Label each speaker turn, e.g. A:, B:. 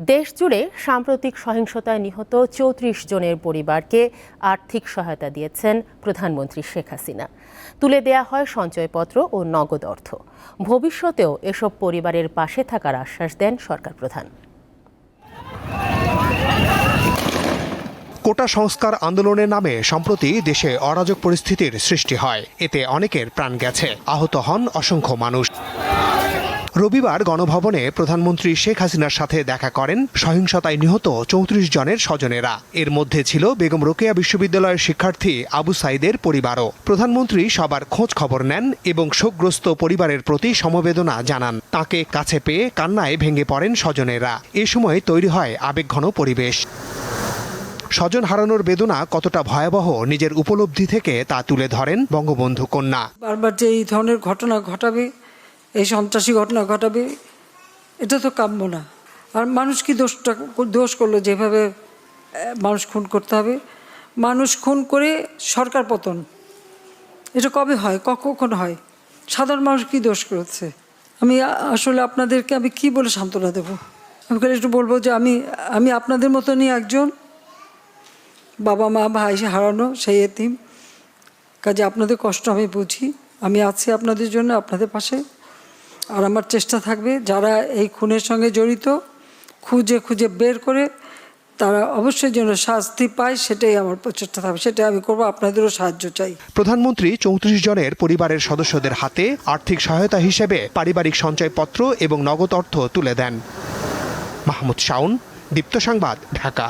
A: দেশজুড়ে সাম্প্রতিক সহিংসতায় নিহত চৌত্রিশ জনের পরিবারকে আর্থিক সহায়তা দিয়েছেন প্রধানমন্ত্রী শেখ হাসিনা। তুলে দেয়া হয় সঞ্চয়পত্র ও নগদ অর্থ। ভবিষ্যতেও এসব পরিবারের পাশে থাকার আশ্বাস দেন সরকার প্রধান।
B: কোটা সংস্কার আন্দোলনের নামে সম্প্রতি দেশে অরাজক পরিস্থিতির সৃষ্টি হয়। এতে অনেকের প্রাণ গেছে। আহত হন অসংখ্য মানুষ। রবিবার গণভবনে প্রধানমন্ত্রী শেখ হাসিনার সাথে দেখা করেন সহিংসতায় নিহত চৌত্রিশ জনের স্বজনেরা। এর মধ্যে ছিল বেগম রোকেয়া বিশ্ববিদ্যালয়ের শিক্ষার্থী আবু সাইদের পরিবারও। প্রধানমন্ত্রী সবার খোঁজ খবর নেন এবং শোকগ্রস্ত পরিবারের প্রতি সমবেদনা জানান। তাকে কাছে পেয়ে কান্নায় ভেঙে পড়েন স্বজনেরা। এ সময় তৈরি হয় আবেগঘন পরিবেশ। স্বজন হারানোর বেদনা কতটা ভয়াবহ নিজের উপলব্ধি থেকে তা তুলে ধরেন বঙ্গবন্ধু কন্যা।
C: বারবার যে এই ধরনের ঘটনা ঘটাবে এই সন্ত্রাসী ঘটনা ঘটাবে, এটা তো কাম্য না। আর মানুষ কি দোষটা, দোষ করল যেভাবে মানুষ খুন করতে হবে? মানুষ খুন করে সরকার পতন। এটা কবে হয়? কখন হয়? সাধারণ মানুষ কি দোষ করেছে? আমি আসলে আপনাদেরকে আমি কি বলে সান্ত্বনা দেবো? আমি একটু বলব যে আমি আমি আপনাদের মতনই একজন। বাবা, মা, ভাই হারানো সেই এতিম। কাজে আপনাদের কষ্ট আমি বুঝি। আমি আছি আপনাদের জন্য, আপনাদের পাশে। আর আমার চেষ্টা থাকবে যারা এই খুনের সঙ্গে জড়িত, খুঁজে খুঁজে বের করে তারা অবশ্যই যেন শাস্তি পায়, সেটাই আমার প্রচেষ্টা থাকবে, সেটাই আমি করব, আপনাদেরও সাহায্য চাই।
B: প্রধানমন্ত্রী চৌত্রিশ জনের পরিবারের সদস্যদের হাতে আর্থিক সহায়তা হিসেবে পারিবারিক সঞ্চয়পত্র এবং নগদ অর্থ তুলে দেন। মাহমুদ শাউন দীপ্ত সংবাদ, ঢাকা।